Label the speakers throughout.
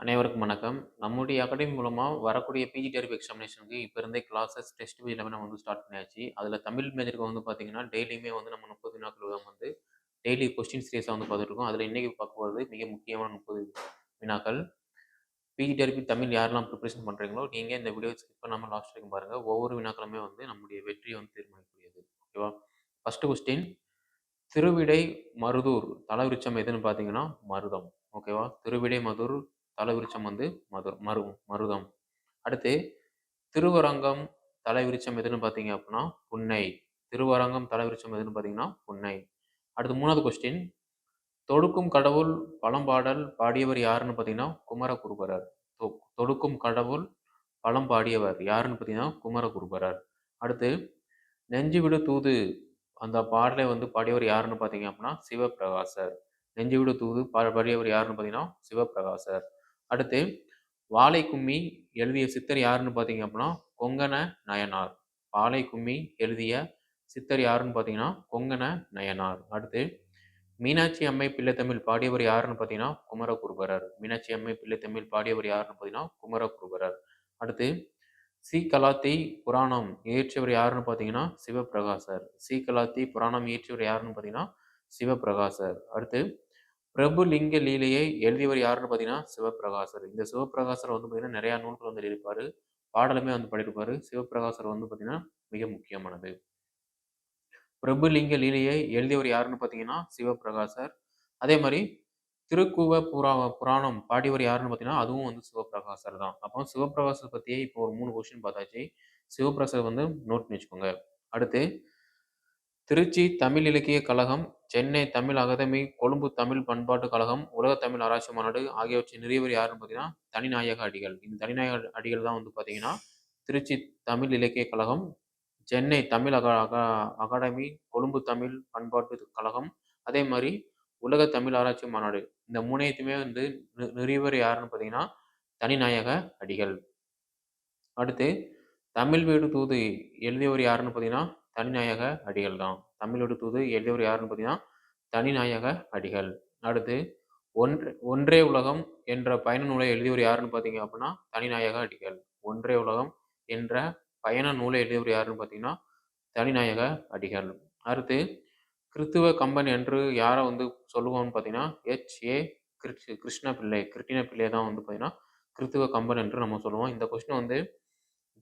Speaker 1: அனைவருக்கும் வணக்கம். நம்முடைய அகாடமி மூலமாக வரக்கூடிய பிஜி டெரிவ் எக்ஸாமினேஷனுக்கு இப்போ இருந்தே கிளாஸஸ், டெஸ்ட் எல்லாமே நம்ம வந்து ஸ்டார்ட் பண்ணியாச்சு. அதில் தமிழ் மேஜருக்கு வந்து பார்த்தீங்கன்னா, டெய்லியுமே வந்து நம்ம 30 வினாக்கள் வந்து டெய்லி கொஸ்டின் சீரியஸாக வந்து பார்த்துட்டு இருக்கோம். இன்றைக்கி இன்னைக்கு பார்க்க போகிறது மிக முக்கியமான 30 வினாக்கள். பிஜி டெரிவ் தமிழ் யாரெல்லாம் ப்ரிப்பரேஷன் பண்ணுறீங்களோ நீங்கள் இந்த வீடியோ ஸ்கிப் பண்ணாமல் லாஸ்ட் வரைக்கும் பாருங்கள் ஒவ்வொரு வினாக்களுமே வந்து நம்முடைய வெற்றியை வந்து தீர்மானிக்கக்கூடியது. ஓகேவா? ஃபஸ்ட்டு கொஸ்டின் திருவிடை மருதூர் தலவிருட்சம் எதுன்னு பார்த்தீங்கன்னா, மருதம். ஓகேவா? திருவிடை மதுர் தலைவிருச்சம் வந்து மது மரு மருதம். அடுத்து திருவரங்கம் தலைவிருச்சம் எதுன்னு பார்த்தீங்க அப்படின்னா, புன்னை. திருவரங்கம் தலைவிருச்சம் எதுன்னு பார்த்தீங்கன்னா, புன்னை. அடுத்து மூணாவது கொஸ்டின் தொடுக்கும் கடவுள் பழம்பாடல் பாடியவர் யாருன்னு பார்த்தீங்கன்னா, குமரகுருபரர். தொ தொடுக்கும் கடவுள் பழம் பாடியவர் யாருன்னு பார்த்தீங்கன்னா, குமரகுருபரர். அடுத்து நெஞ்சுவிடு தூது அந்த பாடலை வந்து பாடியவர் யாருன்னு பார்த்தீங்க அப்படின்னா, சிவப்பிரகாசர். நெஞ்சுவிடு தூது பா பாடியவர் யாருன்னு பார்த்தீங்கன்னா, சிவப்பிரகாசர். அடுத்து வாலை கும்மி எழுதிய சித்தர் யாருன்னு பார்த்தீங்க அப்படின்னா, கொங்கண நயனார். வாலை கும்மி எழுதிய சித்தர் யாருன்னு பார்த்தீங்கன்னா, கொங்கண நயனார். அடுத்து மீனாட்சி அம்மை பிள்ளைத்தமிழ் பாடியவர் யாருன்னு பார்த்தீங்கன்னா, குமரகுருபரர். மீனாட்சி அம்மை பிள்ளைத்தமிழ் பாடியவர் யாருன்னு பார்த்தீங்கன்னா, குமரகுருபரர். அடுத்து சீகலாத்தி புராணம் இயற்றியவர் யாருன்னு பார்த்தீங்கன்னா, சிவப்பிரகாசர். சீகலாத்தி புராணம் இயற்றியவர் யாருன்னு பார்த்தீங்கன்னா, சிவபிரகாசர் அடுத்து பிரபு லிங்க லீலையை எழுதியவர் யாருன்னு பார்த்தீங்கன்னா, சிவப்பிரகாசர். இந்த சிவப்பிரகாசர் வந்து பார்த்தீங்கன்னா, நிறைய நூல்கள் வந்து எழுதியிருப்பாரு. பாடலுமே வந்து பாடியிருப்பாரு. சிவப்பிரகாசர் வந்து பார்த்தீங்கன்னா, மிக முக்கியமானது. பிரபு லிங்க லீலையை எழுதியவர் யாருன்னு பார்த்தீங்கன்னா, சிவப்பிரகாசர். அதே மாதிரி திருக்குவ புரா புராணம் பாடியவர் யாருன்னு பார்த்தீங்கன்னா, அதுவும் வந்து சிவப்பிரகாசர் தான். அப்போ சிவப்பிரகாசர் பற்றியே இப்போ ஒரு மூணு கொஸ்டின் பார்த்தாச்சு. சிவபிரகாசர் வந்து நோட் பண்ணி வச்சுக்கோங்க. அடுத்து திருச்சி தமிழ் இலக்கிய கழகம், சென்னை தமிழ் அகாதமி, கொழும்பு தமிழ் பண்பாட்டு கழகம், உலக தமிழ் ஆராய்ச்சி மாநாடு ஆகியவற்றின் நிறுவியவர் யாருன்னு பார்த்தீங்கன்னா, தனிநாயக அடிகள். இந்த தனிநாயக அடிகள் தான் வந்து பார்த்தீங்கன்னா, திருச்சி தமிழ் இலக்கிய கழகம், Chennai Tamil aca aca academy, Colombo Tamil பண்பாட்டு கழகம், அதே மாரி உலக தமிழ் ஆராய்ச்சி மாநாடு. இந்த 3த்தையுமே வந்து நி நிறுவியவர் யாருன்னு பார்த்தீங்கன்னா, தனிநாயக அடிகள். அடுத்து தமிழ் வீடு தூது எழுதியவர் யாருன்னு பார்த்தீங்கன்னா, தனிநாயக அடிகள் தான். தமிழ் தூது எழுதியவர் யாருன்னு பார்த்தீங்கன்னா, தனிநாயக அடிகள். அடுத்து ஒன்று ஒன்றே உலகம் என்ற பயண நூலை எழுதியவர் யாருன்னு பார்த்தீங்க அப்படின்னா, தனிநாயக அடிகள். ஒன்றே உலகம் என்ற பயண நூலை எழுதியவர் யாருன்னு பார்த்தீங்கன்னா, தனிநாயக அடிகள். அடுத்து கிறித்துவ கம்பன் என்று யாரை வந்து சொல்லுவோம்னு பார்த்தீங்கன்னா, ஹெச் ஏ கிருஷ்ண பிள்ளை. கிருட்டிண பிள்ளை தான் வந்து பார்த்தீங்கன்னா, கிறித்துவ கம்பன் என்று நம்ம சொல்லுவோம். இந்த கொஸ்டின் வந்து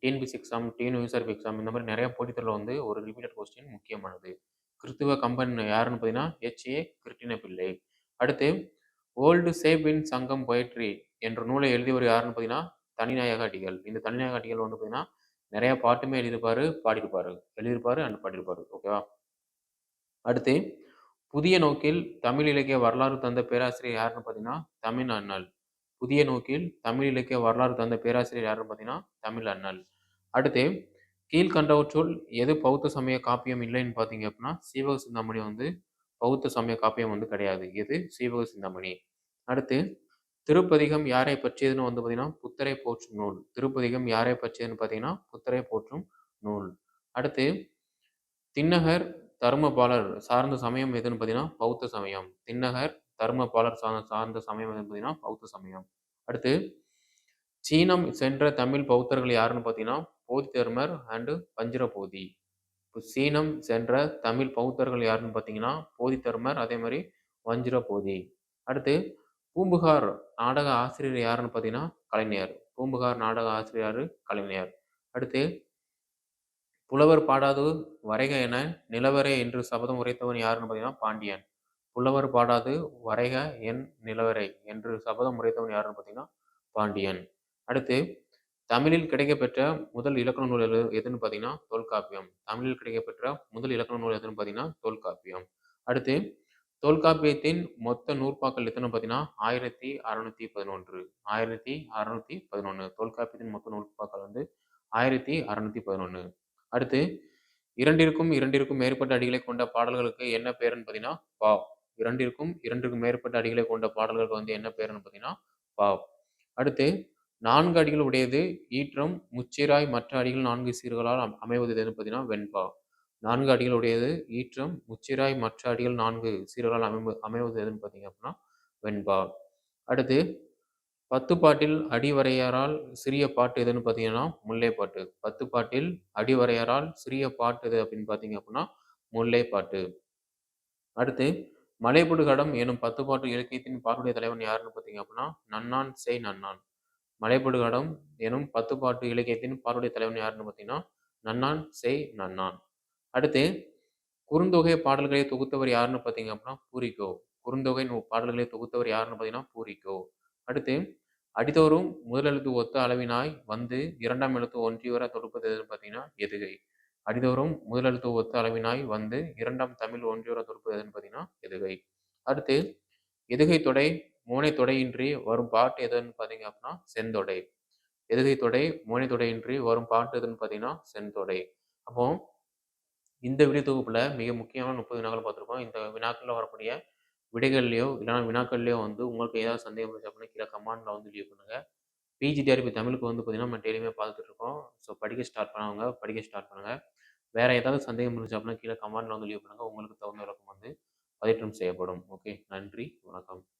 Speaker 1: டிஎன்பிசி எக்ஸாம், டிஎன்யூஎஸ்ஆர்பி எக்ஸாம் இந்த மாதிரி நிறைய போட்டித்தரில் வந்து ஒரு ரிப்பீட்டட் கொஸ்டின் முக்கியமானது. கிறித்துவ கம்பன் யாருன்னு பார்த்தீங்கன்னா, எச்.ஏ. கிருட்டிண பிள்ளை. அடுத்து ஓல்டு சேபின் சங்கம் பொயட்ரி என்ற நூலை எழுதியவர் யாருன்னு பார்த்தீங்கன்னா, தனிநாயக அடிகள். இந்த தனிநாயக அடிகள் வந்து பார்த்தீங்கன்னா, நிறையா பாட்டுமே எழுதியிருப்பாரு, பாடியிருப்பாரு. எழுதியிருப்பாரு அண்ட் பாடியிருப்பாரு. ஓகேவா? அடுத்து புதிய நோக்கில் தமிழ் இலக்கிய வரலாறு தந்த பேராசிரியர் யாருன்னு பார்த்தீங்கன்னா, தமிழ் அண்ணல். புதிய நோக்கில் தமிழ் இலக்கிய வரலாறு தந்த பேராசிரியர் யாருன்னு பார்த்தீங்கன்னா, தமிழ் அண்ணல். அடுத்து கீழ்கண்டவற்றுள் எது பௌத்த சமய காப்பியம் இல்லைன்னு பார்த்தீங்க அப்படின்னா, சீவக சிந்தாமணி வந்து பௌத்த சமய காப்பியம் வந்து கிடையாது. எது? சீவக சிந்தாமணி. அடுத்து திருப்பதிகம் யாரை பற்றியதுன்னு வந்து பார்த்தீங்கன்னா, புத்தரை போற்றும் நூல். திருப்பதிகம் யாரை பற்றியதுன்னு பார்த்தீங்கன்னா, புத்தரை போற்றும் நூல். அடுத்து திண்ணகர் தர்மபாலர் சார்ந்த சமயம் எதுன்னு பார்த்தீங்கன்னா, பௌத்த சமயம். திண்ணகர் தருமபாலர் சார்ந்த சார்ந்த சமயம் பார்த்தீங்கன்னா, பௌத்த சமயம். அடுத்து சீனம் சென்ற தமிழ் பௌத்தர்கள் யாருன்னு பார்த்தீங்கன்னா, போதிதர்மர் அண்டு பஞ்சிரபோதி. இப்போ சீனம் சென்ற தமிழ் பௌத்தர்கள் யாருன்னு பார்த்தீங்கன்னா, போதிதர்மர் அதே மாதிரி வஞ்சிரபோதி. அடுத்து பூம்புகார் நாடக ஆசிரியர் யாருன்னு பார்த்தீங்கன்னா, கலைஞர். பூம்புகார் நாடக ஆசிரியர் கலைஞர். அடுத்து புலவர் பாடாது வரைக என நிலவரே என்று சபதம் உரைத்தவன் யாருன்னு பார்த்தீங்கன்னா, பாண்டியன். புலவர் பாடாது வரைக என் நிலவரை என்று சபதம் உரைத்தவன் யாருன்னு பார்த்தீங்கன்னா, பாண்டியன். அடுத்து தமிழில் கிடைக்கப்பெற்ற முதல் இலக்கண நூல் எது எதுன்னு பார்த்தீங்கன்னா, தொல்காப்பியம். தமிழில் கிடைக்கப்பெற்ற முதல் இலக்கண நூல் எதுன்னு பார்த்தீங்கன்னா, தொல்காப்பியம். அடுத்து தொல்காப்பியத்தின் மொத்த நூற்பாக்கள் எத்தனை பார்த்தீங்கன்னா, 1611. 1611. தொல்காப்பியத்தின் மொத்த நூற்பாக்கள் வந்து 1611. அடுத்து இரண்டிற்கும் இரண்டிற்கும் மேற்பட்ட அடிகளைக் கொண்ட பாடல்களுக்கு என்ன பெயர்ன்னு பார்த்தீங்கன்னா, பா. இரண்டிற்கும் இரண்டுக்கும் மேற்பட்ட அடிகளை கொண்ட பாடல்களுக்கு வந்து என்ன பேருன்னு பார்த்தீங்கன்னா, பாவ் அடுத்து நான்கு அடிகள் உடையது ஈற்றம், முச்சீராய் மற்ற அடிகள் நான்கு சீர்களால் அம் அமைவது எதுன்னு பார்த்தீங்கன்னா, வெண்பா. நான்கு அடிகள் உடையது ஈற்றம், முச்சீராய் மற்ற அடிகள் நான்கு சீர்களால் அமைவு அமைவது எதுன்னு பார்த்தீங்க அப்படின்னா, வெண்பா. அடுத்து 10 பாட்டில் அடிவரையரால் சிறிய பாட்டு எதுன்னு பார்த்தீங்கன்னா, முல்லை பாட்டு. 10 பாட்டில் அடிவரையரால் சிறிய பாட்டு எது அப்படின்னு பார்த்தீங்க அப்படின்னா, முல்லை பாட்டு. அடுத்து மலைபடுகடம் எனும் 10 பாட்டு இலக்கியத்தின் பாட்டுடைய தலைவன் யாருன்னு பார்த்தீங்க அப்படின்னா, நன்னான் செய் நன்னான். மலைபடுகடம் எனும் 10 பாட்டு இலக்கியத்தின் பாட்டுடைய தலைவன் யாருன்னு பார்த்தீங்கன்னா, நன்னான் செய் நன்னான். அடுத்து குறுந்தொகை பாடல்களை தொகுத்தவர் யாருன்னு பார்த்தீங்க அப்படின்னா, பூரிக்கோ. குறுந்தொகை நூ பாடல்களை தொகுத்தவர் யாருன்னு பார்த்தீங்கன்னா, பூரிக்கோ. அடுத்து அடித்தோறும் முதலெழுத்து ஒத்த அளவினாய் வந்து இரண்டாம் எழுத்து ஒன்றியுற தொடுப்பது எதுன்னு பார்த்தீங்கன்னா, எதுகை. அடிதோறும் முதலெழுத்து ஒத்த அளவினாய் வந்து இரண்டாம் தமிழ் ஒன்றியுற தொடுப்பது எதுன்னு பார்த்தீங்கன்னா, எதுகை. அடுத்து எதுகை தொடை, மூனை தொடையின்றி வரும் பாட்டு எதுன்னு பார்த்தீங்க அப்படின்னா, செந்தொடை. எதுகை தொடை, மூனை தொடையின்றி வரும் பாட்டு எதுன்னு பார்த்தீங்கன்னா, செந்தொடை. அப்போ இந்த விடை தொகுப்புல மிக முக்கியமான 30 வினாக்கள் பார்த்துருக்கோம். இந்த வினாக்களில் வரக்கூடிய விடைகள்லையோ இல்லைன்னா வினாக்கள்லையோ வந்து உங்களுக்கு ஏதாவது சந்தேகம் இருந்துச்சு அப்படின்னா, கீழே கமெண்ட்ல வந்து லீவ் பண்ணுங்க. பிஜிடிஆர்பி தமிழுக்கு வந்து பார்த்தீங்கன்னா, நம்ம டெய்லியுமே பார்த்துட்டு இருக்கோம். ஸோ படிக்க ஸ்டார்ட் பண்ணவங்க படிக்க ஸ்டார்ட் பண்ணுங்கள் வேறு ஏதாவது சந்தேகம் இருந்துச்சு அப்படின்னா, கீழே கமெண்ட்டில் வந்து லீவ் பண்ணுங்கள் உங்களுக்கு தகுந்த விளக்கம் வந்து பதிவேற்றம் செய்யப்படும். ஓகே. நன்றி. வணக்கம்.